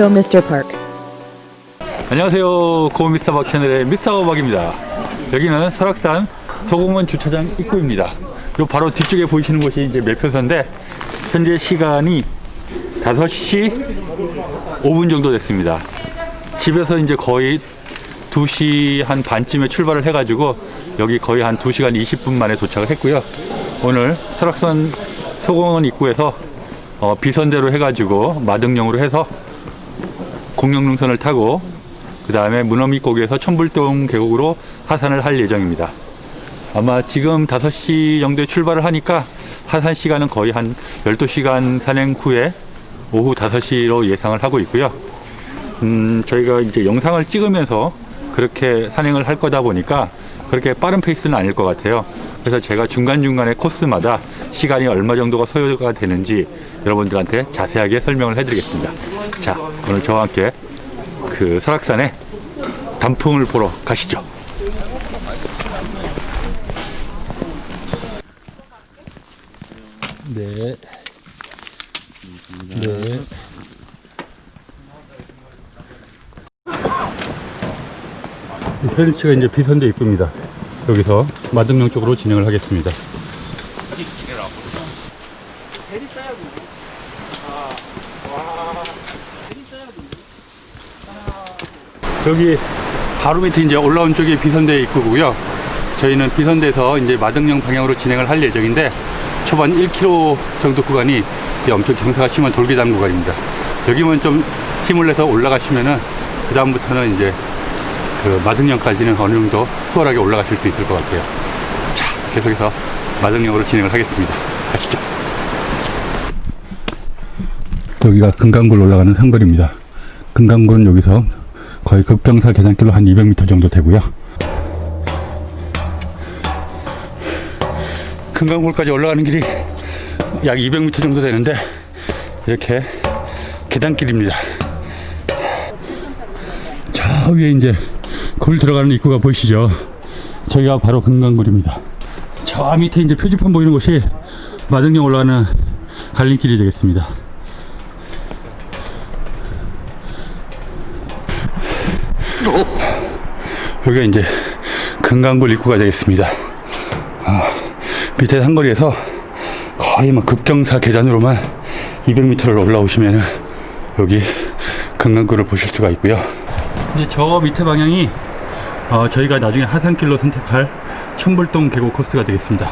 Go Mr. Park. 안녕하세요. 고 미스터 박 채널의 미스터 박입니다. 여기는 설악산 소공원 주차장 입구입니다. 요 바로 뒤쪽에 보이시는 곳이 이제 매표소인데 현재 시간이 5시 5분 정도 됐습니다. 집에서 이제 거의 2시 한 반쯤에 출발을 해가지고 여기 거의 한 2시간 20분 만에 도착을 했고요. 오늘 설악산 소공원 입구에서 어, 비선대로 해가지고 마등령으로 해서 공룡능선을 타고 그 다음에 문어밑고개에서 천불동 계곡으로 하산을 할 예정입니다. 아마 지금 5시 정도에 출발을 하니까 하산 시간은 거의 한 12시간 산행 후에 오후 5시로 예상을 하고 있고요. 음, 저희가 이제 영상을 찍으면서 그렇게 산행을 할 거다 보니까 그렇게 빠른 페이스는 아닐 것 같아요. 그래서 제가 중간중간에 코스마다 시간이 얼마 정도가 소요가 되는지 여러분들한테 자세하게 설명을 해드리겠습니다. 자, 오늘 저와 함께 그 설악산에 단풍을 보러 가시죠. 네. 네. 페리치가 이제 비선대 입구입니다. 여기서 마등령 쪽으로 진행을 하겠습니다. 여기 바로 밑에 이제 올라온 쪽이 비선대 입구고요. 저희는 비선대에서 이제 마등령 방향으로 진행을 할 예정인데 초반 1km 정도 구간이 엄청 경사가 심한 돌계단 구간입니다. 여기만 좀 힘을 내서 올라가시면은 그 다음부터는 이제 그 마등령까지는 어느 정도 수월하게 올라가실 수 있을 것 같아요. 자, 계속해서 마등령으로 진행을 하겠습니다. 가시죠. 여기가 금강굴 올라가는 상거리입니다. 금강굴은 여기서 거의 급경사 계단길로 한 200m 정도 되고요. 금강굴까지 올라가는 길이 약 200m 정도 되는데 이렇게 계단길입니다. 저 위에 이제 굴 들어가는 입구가 보이시죠? 저기가 바로 금강굴입니다. 저 밑에 이제 표지판 보이는 곳이 마등령 올라가는 갈림길이 되겠습니다. 여기가 이제 금강굴 입구가 되겠습니다. 아, 밑에 상거리에서 거의 막 급경사 계단으로만 200m를 올라오시면은 여기 금강굴을 보실 수가 있고요. 이제 저 밑에 방향이 어, 저희가 나중에 하산길로 선택할 천불동 계곡 코스가 되겠습니다.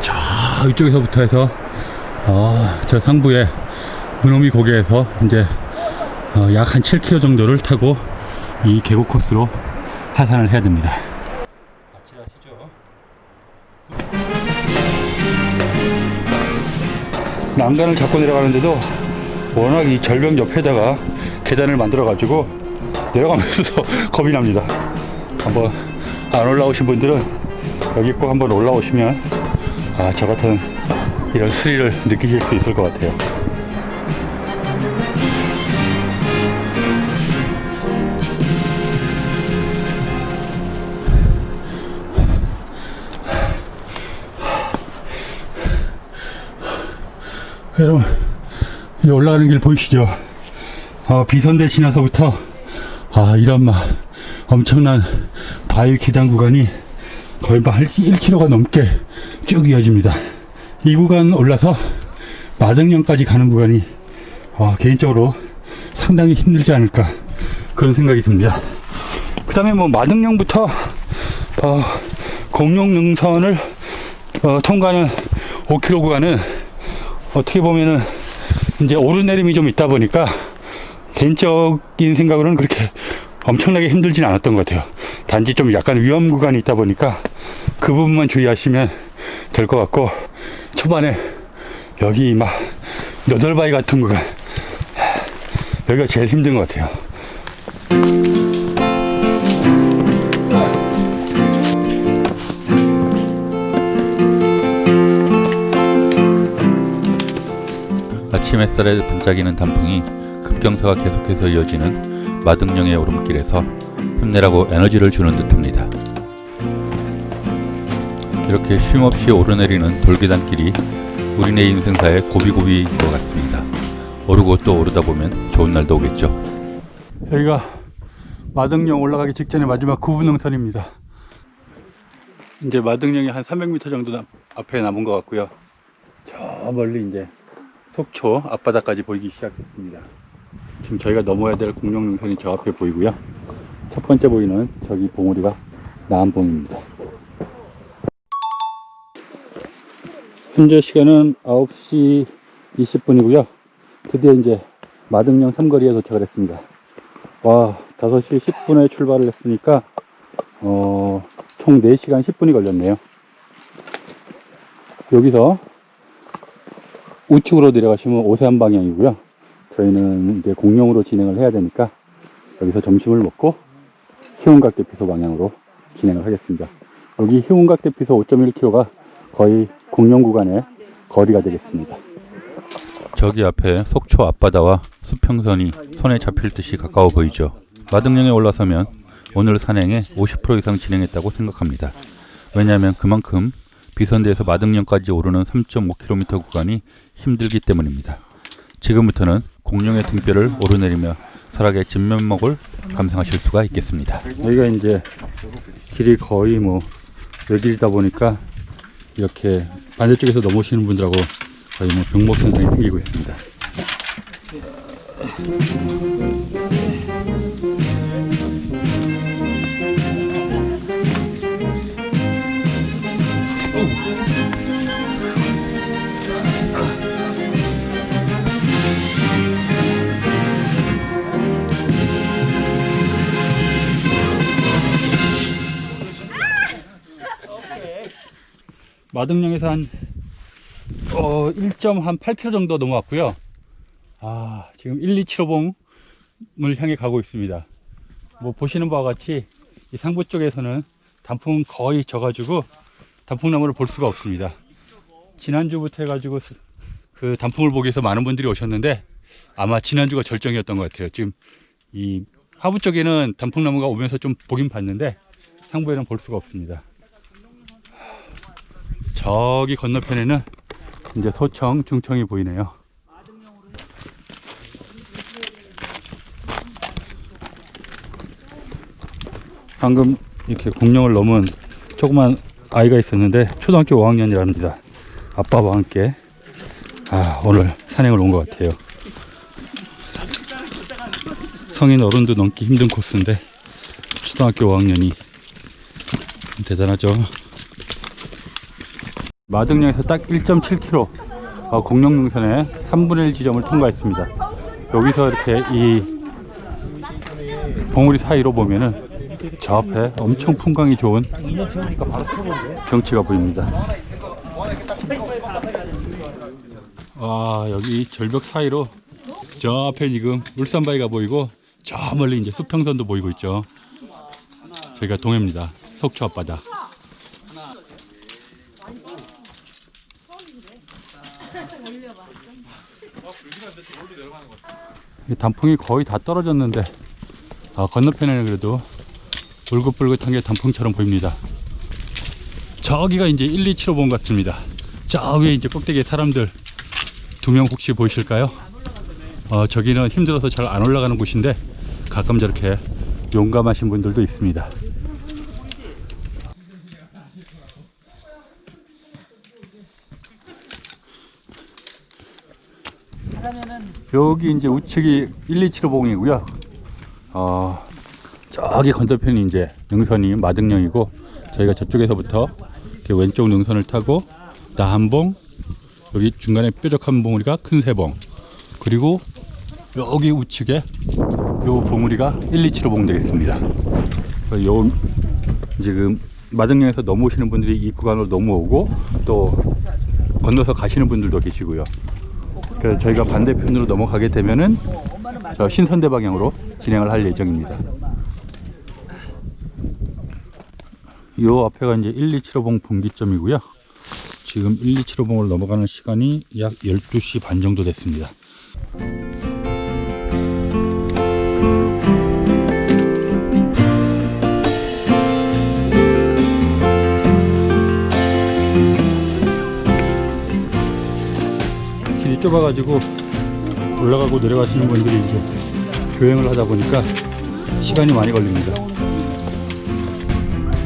저 이쪽에서부터 해서 어, 저 상부에 문호미 고개에서 이제 어, 약한 7km 정도를 타고 이 계곡 코스로 하산을 해야 됩니다. 난간을 잡고 내려가는데도 워낙 이 절벽 옆에다가 계단을 만들어 가지고 내려가면서 겁이 납니다. 한번 안 올라오신 분들은 여기 꼭 한번 올라오시면 아, 저 같은 이런 스릴을 느끼실 수 있을 것 같아요. 여러분, 이 올라가는 길 보이시죠? 어, 비선대 지나서부터, 아, 이런 막 엄청난 바위 계단 구간이 거의 막 1km가 넘게 쭉 이어집니다. 이 구간 올라서 마등령까지 가는 구간이, 어, 개인적으로 상당히 힘들지 않을까, 그런 생각이 듭니다. 그 다음에 뭐 마등령부터, 어, 공룡능선을, 어, 통과하는 5km 구간은 어떻게 보면은 이제 오르내림이 좀 있다 보니까 개인적인 생각으로는 그렇게 엄청나게 힘들진 않았던 것 같아요. 단지 좀 약간 위험 구간이 있다 보니까 그 부분만 주의하시면 될 것 같고 초반에 여기 막 너덜바위 같은 구간 여기가 제일 힘든 것 같아요. 아침 햇살에 반짝이는 단풍이 급경사가 계속해서 이어지는 마등령의 오름길에서 힘내라고 에너지를 주는 듯합니다. 이렇게 쉼없이 오르내리는 돌계단길이 우리네 인생사의 고비고비인 것 같습니다. 오르고 또 오르다 보면 좋은 날도 오겠죠. 여기가 마등령 올라가기 직전에 마지막 구분능선입니다. 이제 마등령이 한 300m 정도 남- 앞에 남은 것 같고요. 저 멀리 이제 속초 앞바다까지 보이기 시작했습니다. 지금 저희가 넘어야 될 공룡능선이 저 앞에 보이고요. 첫 번째 보이는 저기 봉우리가 남봉입니다. 현재 시간은 9시 20분이고요. 드디어 이제 마등령 삼거리에 도착을 했습니다. 와, 5시 10분에 출발을 했으니까, 어, 총 4시간 10분이 걸렸네요. 여기서 우측으로 내려가시면 오세안 방향이고요. 저희는 이제 공룡으로 진행을 해야 되니까 여기서 점심을 먹고 희운각 대피소 방향으로 진행을 하겠습니다. 여기 희운각 대피소 5.1km가 거의 공룡 구간의 거리가 되겠습니다. 저기 앞에 속초 앞바다와 수평선이 손에 잡힐 듯이 가까워 보이죠. 마등령에 올라서면 오늘 산행에 50% 이상 진행했다고 생각합니다. 왜냐하면 그만큼 비선대에서 마등령까지 오르는 3.5km 구간이 힘들기 때문입니다. 지금부터는 공룡의 등뼈를 오르내리며 설악의 진면목을 감상하실 수가 있겠습니다. 여기가 이제 길이 거의 뭐 외길이다 보니까 이렇게 반대쪽에서 넘어오시는 분들하고 거의 뭐 병목 현상이 생기고 있습니다. 마등령에서 한, 어, 1.8km 정도 넘어왔고요. 아, 지금 1, 2km봉을 향해 가고 있습니다. 뭐 보시는 바와 같이 이 상부 쪽에서는 단풍은 거의 져가지고 단풍나무를 볼 수가 없습니다. 지난주부터 해가지고 스- 그 단풍을 보기 위해서 많은 분들이 오셨는데 아마 지난주가 절정이었던 것 같아요. 지금 이 하부 쪽에는 단풍나무가 오면서 좀 보긴 봤는데 상부에는 볼 수가 없습니다. 저기 건너편에는 이제 소청, 중청이 보이네요. 방금 이렇게 공룡을 넘은 조그만 아이가 있었는데 초등학교 5학년이랍니다. 아빠와 함께 아, 오늘 산행을 온 것 같아요. 성인 어른도 넘기 힘든 코스인데 초등학교 5학년이 대단하죠. 마등령에서 딱 1.7km 어, 공룡능선의 3분의 1 지점을 통과했습니다. 여기서 이렇게 이 봉우리 사이로 보면은 저 앞에 엄청 풍광이 좋은 경치가 보입니다. 와 여기 절벽 사이로 저 앞에 지금 울산바위가 보이고 저 멀리 이제 수평선도 보이고 있죠. 저희가 동해입니다. 속초 앞바다. 단풍이 거의 다 떨어졌는데 아, 건너편에는 그래도 울긋불긋한 게 단풍처럼 보입니다. 저기가 이제 1, 2km 같습니다. 저 위에 이제 꼭대기에 사람들 두 명 혹시 보이실까요? 어, 저기는 힘들어서 잘 안 올라가는 곳인데 가끔 저렇게 용감하신 분들도 있습니다. 여기 이제 우측이 1, 2km 봉이고요. 어, 저기 건너편이 이제 능선이 마등령이고 저희가 저쪽에서부터 왼쪽 능선을 타고 나한봉 여기 중간에 뾰족한 봉우리가 큰 세봉 그리고 여기 우측에 요 봉우리가 1, 2km 봉 되겠습니다. 요 지금 마등령에서 넘어오시는 분들이 이 구간으로 넘어오고 또 건너서 가시는 분들도 계시고요. 그래서 저희가 반대편으로 넘어가게 되면은 저 신선대 방향으로 진행을 할 예정입니다. 요 앞에가 이제 1, 2km봉 분기점이고요. 지금 1, 2km봉을 넘어가는 시간이 약 12시 반 정도 됐습니다. 길이 좁아가지고 올라가고 내려가시는 분들이 이제 교행을 하다 보니까 시간이 많이 걸립니다.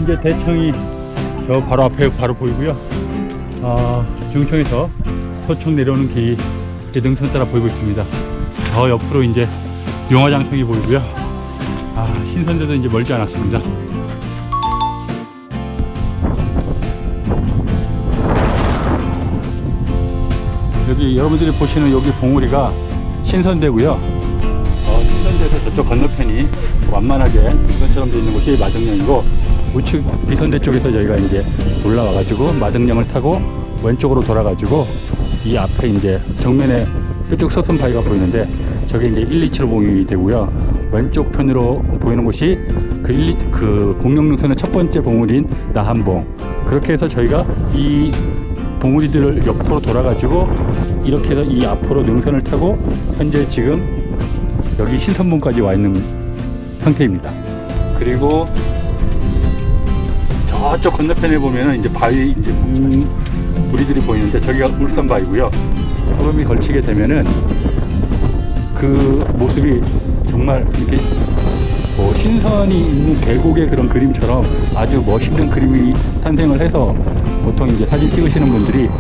이제 대청이 저 바로 앞에 바로 보이고요. 아, 중청에서 서청 내려오는 길이 능선 따라 보이고 있습니다. 저 옆으로 이제 용화장성이 보이고요. 아, 신선대도 이제 멀지 않았습니다. 여러분들이 보시는 여기 봉우리가 신선대고요. 어, 신선대에서 저쪽 건너편이 완만하게 이것처럼 되어 있는 곳이 마등령이고 우측 비선대 쪽에서 저희가 이제 올라와가지고 마등령을 타고 왼쪽으로 돌아가지고 이 앞에 이제 정면에 이쪽 서선 바위가 보이는데 저게 이제 1, 2 7 봉이 되고요. 왼쪽 편으로 보이는 곳이 그 1, 2, 그 공룡능선의 첫 번째 봉우리인 나한봉. 그렇게 해서 저희가 이 봉우리들을 옆으로 돌아가지고 이렇게 해서 이 앞으로 능선을 타고 현재 지금 여기 신선봉까지 와 있는 상태입니다. 그리고 저쪽 건너편에 보면은 이제 바위 이제 물, 무리들이 보이는데 저기가 울산 바위고요. 흐름이 걸치게 되면은 그 모습이 정말 이렇게 뭐 신선이 있는 계곡의 그런 그림처럼 아주 멋있는 그림이 탄생을 해서 보통 이제 사진 찍으시는 분들이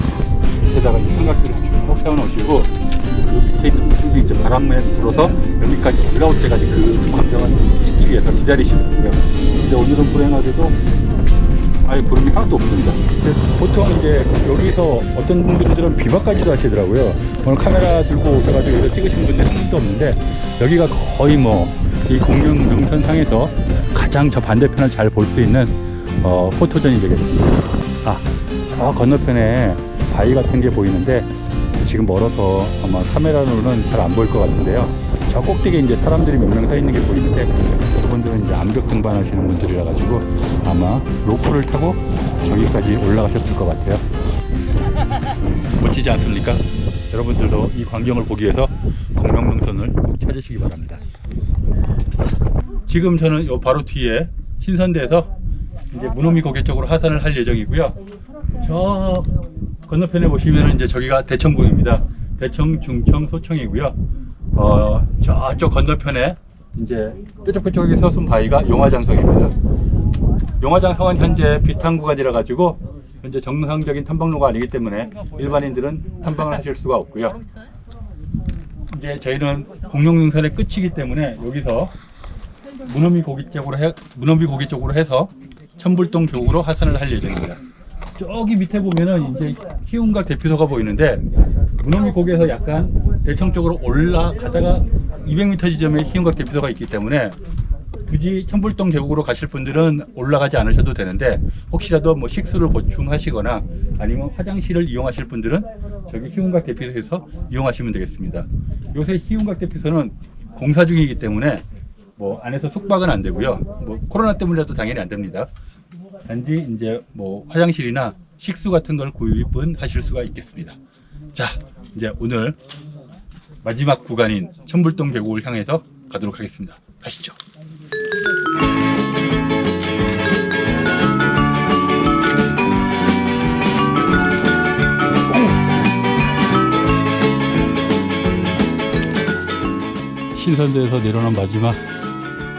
밑에다가 이 삼각대를 쭉 세워놓으시고 그 밑에 있는 모습이 이제 바람에 불어서 여기까지 올라올 때까지 그 광경을 찍기 위해서 기다리시더라고요. 근데 오늘은 불행하게도 아예 구름이 하나도 없습니다. 보통 이제 여기서 어떤 분들은 비박까지도 하시더라고요. 오늘 카메라 들고 오셔가지고 여기서 찍으신 분들 한 분도 없는데 여기가 거의 뭐 이 공룡 능선상에서 가장 저 반대편을 잘 볼 수 있는 어, 포토전이 되겠습니다. 아, 저 건너편에 바위 같은 게 보이는데 지금 멀어서 아마 카메라로는 잘 안 보일 것 같은데요. 저 꼭대기에 이제 사람들이 몇 명 서 있는 게 보이는데 그분들은 이제 암벽 등반하시는 분들이라 가지고 아마 로프를 타고 저기까지 올라가셨을 것 같아요. 멋지지 않습니까? 여러분들도 이 광경을 보기 위해서 공룡능선을 꼭 찾으시기 바랍니다. 지금 저는 요 바로 뒤에 신선대에서 이제 문호미 고개 쪽으로 하산을 할 예정이고요. 저 건너편에 보시면 이제 저기가 대청봉입니다. 대청, 중청, 소청이고요. 어, 저쪽 건너편에 이제 뾰족뾰족하게 서순 바위가 용화장성입니다. 용화장성은 현재 비탄 구간이라 가지고 현재 정상적인 탐방로가 아니기 때문에 일반인들은 탐방을 하실 수가 없고요. 이제 저희는 공룡능선의 끝이기 때문에 여기서 문어미 고기 쪽으로 해 문어미 고기 쪽으로 해서 천불동 교구로 하산을 할 예정입니다. 저기 밑에 보면은 이제 희운각 대피소가 보이는데 문어미 고기에서 약간 대청 쪽으로 올라가다가 200m 지점에 희운각 대피소가 있기 때문에 굳이 천불동 계곡으로 가실 분들은 올라가지 않으셔도 되는데 혹시라도 뭐 식수를 보충하시거나 아니면 화장실을 이용하실 분들은 저기 희운각 대피소에서 이용하시면 되겠습니다. 요새 희운각 대피소는 공사 중이기 때문에 뭐 안에서 숙박은 안 되고요. 뭐 코로나 때문이라도 당연히 안 됩니다. 단지 이제 뭐 화장실이나 식수 같은 걸 구입은 하실 수가 있겠습니다. 자, 이제 오늘 마지막 구간인 천불동 계곡을 향해서 가도록 하겠습니다. 가시죠. 신선대에서 내려오는 마지막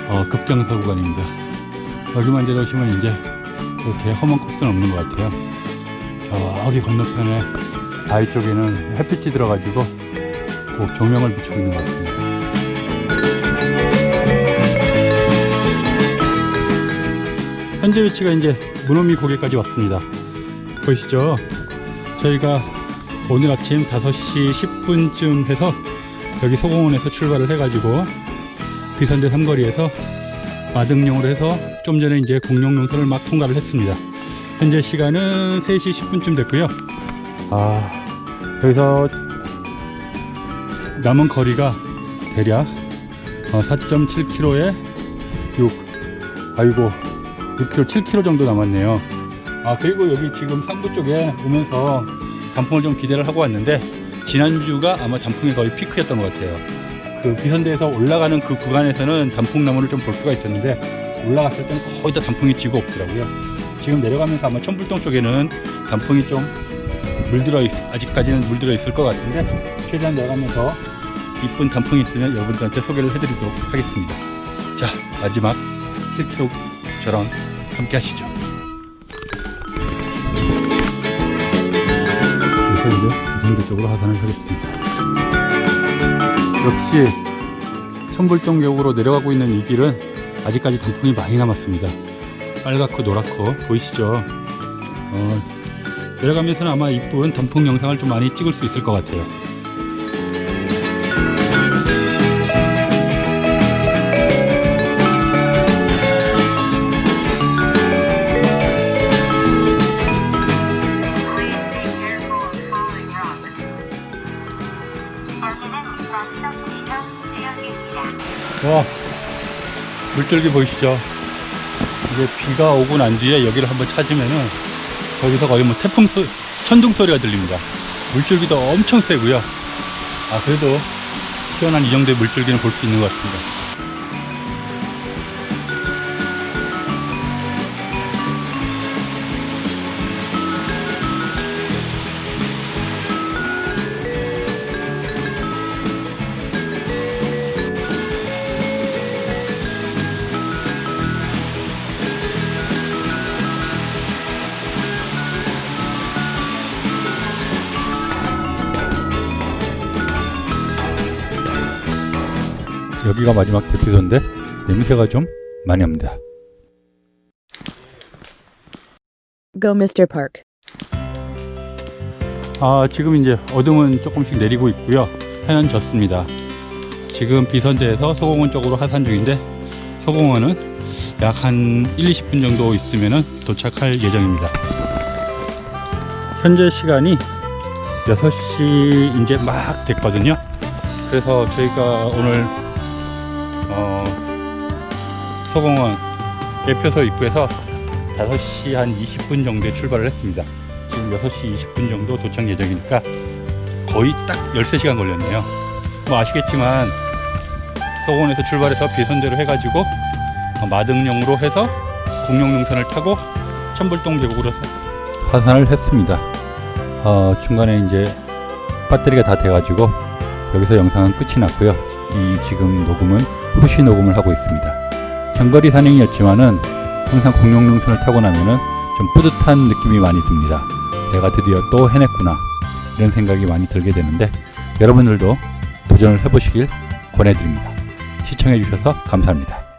어, 급경사 구간입니다. 여기만 내려오시면 이제 이렇게 험한 코스는 없는 것 같아요. 저기 건너편에 바위 쪽에는 햇빛이 들어가지고 꼭 조명을 비추고 있는 것 같습니다. 현재 위치가 이제 문어미 고개까지 왔습니다. 보이시죠? 저희가 오늘 아침 5시 10분쯤 해서 여기 소공원에서 출발을 해가지고 비선대 삼거리에서 마등령으로 해서 좀 전에 이제 공룡 용선을 막 통과를 했습니다. 현재 시간은 3시 10분쯤 됐고요. 아, 여기서 남은 거리가 대략 4.7km에 6, 아이고, 6km, 7km 정도 남았네요. 아, 그리고 여기 지금 상부 쪽에 오면서 단풍을 좀 기대를 하고 왔는데, 지난주가 아마 단풍의 거의 피크였던 것 같아요. 그 비선대에서 올라가는 그 구간에서는 단풍나무를 좀 볼 수가 있었는데, 올라갔을 때는 거의 다 단풍이 지고 없더라고요. 지금 내려가면서 아마 천불동 쪽에는 단풍이 좀 물들어 있, 아직까지는 물들어 있을 것 같은데, 최대한 내려가면서 이쁜 단풍이 있으면 여러분들한테 소개를 해드리도록 하겠습니다. 자, 마지막 7km 저랑 함께 하시죠. 이제 비선교 쪽으로 하산을 하겠습니다. 역시 천불동 계곡으로 내려가고 있는 이 길은 아직까지 단풍이 많이 남았습니다. 빨갛고 노랗고 보이시죠? 어, 내려가면서는 아마 이쁜 단풍 영상을 좀 많이 찍을 수 있을 것 같아요. 물줄기 보이시죠? 이제 비가 오고 난 뒤에 여기를 한번 찾으면은 거기서 거의 뭐 태풍 소, 천둥 소리가 들립니다. 물줄기도 엄청 세고요. 아, 그래도 시원한 이 정도의 물줄기는 볼 수 있는 것 같습니다. 여기가 마지막 대피소인데 냄새가 좀 많이 납니다. Go, Mr. Park. 아, 지금 이제 어둠은 조금씩 내리고 있고요. 해는 졌습니다. 지금 비선대에서 서공원 쪽으로 하산 중인데 서공원은 약 한 1, 20분 정도 있으면 도착할 예정입니다. 현재 시간이 6시 이제 막 됐거든요. 그래서 저희가 오늘 어, 서공원 대표소 입구에서 5시 한 20분 정도에 출발을 했습니다. 지금 6시 20분 정도 도착 예정이니까 거의 딱 13시간 걸렸네요. 뭐 아시겠지만 서원에서 출발해서 비선대로 해가지고 어, 마등령으로 해서 공룡능선을 타고 천불동 계곡으로 하산을 했습니다. 어, 중간에 이제 배터리가 다 돼가지고 여기서 영상은 끝이 났고요. 이 지금 녹음은 후시 녹음을 하고 있습니다. 장거리 산행이었지만은 항상 공룡능선을 타고 나면은 좀 뿌듯한 느낌이 많이 듭니다. 내가 드디어 또 해냈구나 이런 생각이 많이 들게 되는데 여러분들도 도전을 해보시길 권해드립니다. 시청해주셔서 감사합니다.